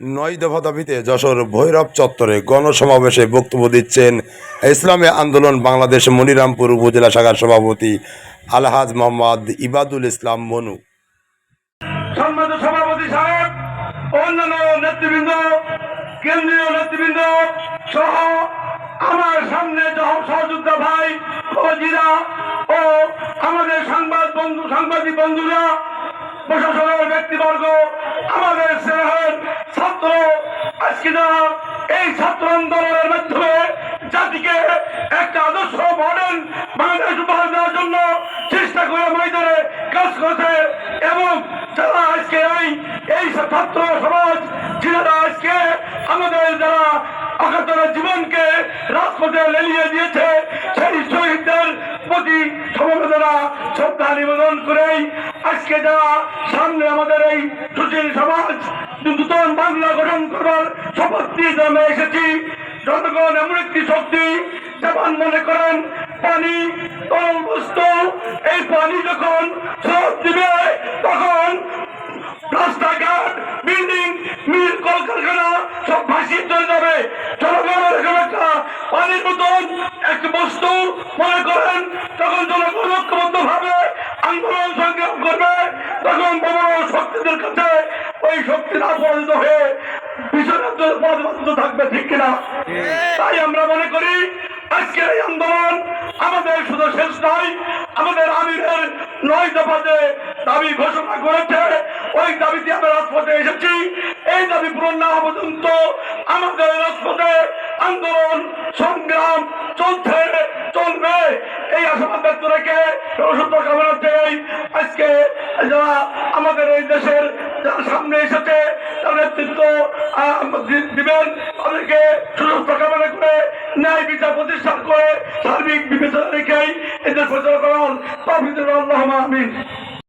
নয় দফা দাবিতে যশোর ভৈরব চত্বরে গণসমাবেশে বক্তব্য দিচ্ছেন ইসলামী আন্দোলন বাংলাদেশ মনিরামপুর উপজেলা শাখার সভাপতি আলহাজ মোহাম্মদ ইবাদুল ইসলাম মনু। সভাপতি সাহেব, অন্যান্য নেতৃবৃন্দ সহ আমার সামনে সহযোদ্ধা ভাই ও আমাদের সংবাদ বন্ধু, সাংবাদিক বন্ধুরা, প্রশাসনের ব্যক্তিবর্গ যারা এই ছাত্র আন্দোলনের মাধ্যমে জাতিকে একটা আদর্শ মডেল বাংলাদেশ উপহার দেওয়ার জন্য চেষ্টা করে ময়দানে কাজ করছে এবং যারা আজকে এই এই ছাত্র সমাজ, যারা আজকে আমাদের যারা একাত্তরের জীবনকে রাজপথে লেলিয়ে দিয়েছে, সেই শহীদদের প্রতি সমবেদনা, শ্রদ্ধা নিবেদন করেই আজকে যারা সামনে আমাদের এই সুশীল সমাজ নূতন বাংলা গঠন করবার নিয়ে আমরা এসেছি। জনগণ এমন একটি শক্তি, যেমন মনে করেন পানি, তরল বস্তু। এই পানি যখন স্রোত দিবে, তখন রাস্তাঘাট, বিল্ডিং, মিল, কলকারখানা সব ভাসিয়ে চলে যাবে। জনগণের এখানে একটা পানির মতন একটি বস্তু মনে করেন তখন জনগণ ঐক্যবদ্ধ ভাবে আন্দোলন সংগ্রাম করবে, তখন বড় শক্তিদের কাছে ওই শক্তির আপরাজিত হয়ে থাকবে ঠিক কিনা? তাই আমরা মনে করি আজকের এই আন্দোলন আমাদের শুধু শেষ নয় আমাদের আমিরের নয় দফাতে দাবি ঘোষণা করেছে। ওই দাবিতে আমরা রাজপথে এসেছি। এই দাবি পূরণ না পর্যন্ত আমাদের রাজপথে আন্দোলন সংগ্রাম চলছে চলবে। এই আশাবাদ ব্যক্ত রেখে সত্য কামনা আজকে যারা আমাদের এই দেশের যারা সামনে এসেছে নেতৃত্ব দিবেন। তাদেরকে সুস্থ কামনা করে, ন্যায় বিচার প্রতিষ্ঠান করে, সার্বিক বিবেচনা রেখেই এদের প্রচার করার তফিদুর আল্লাহ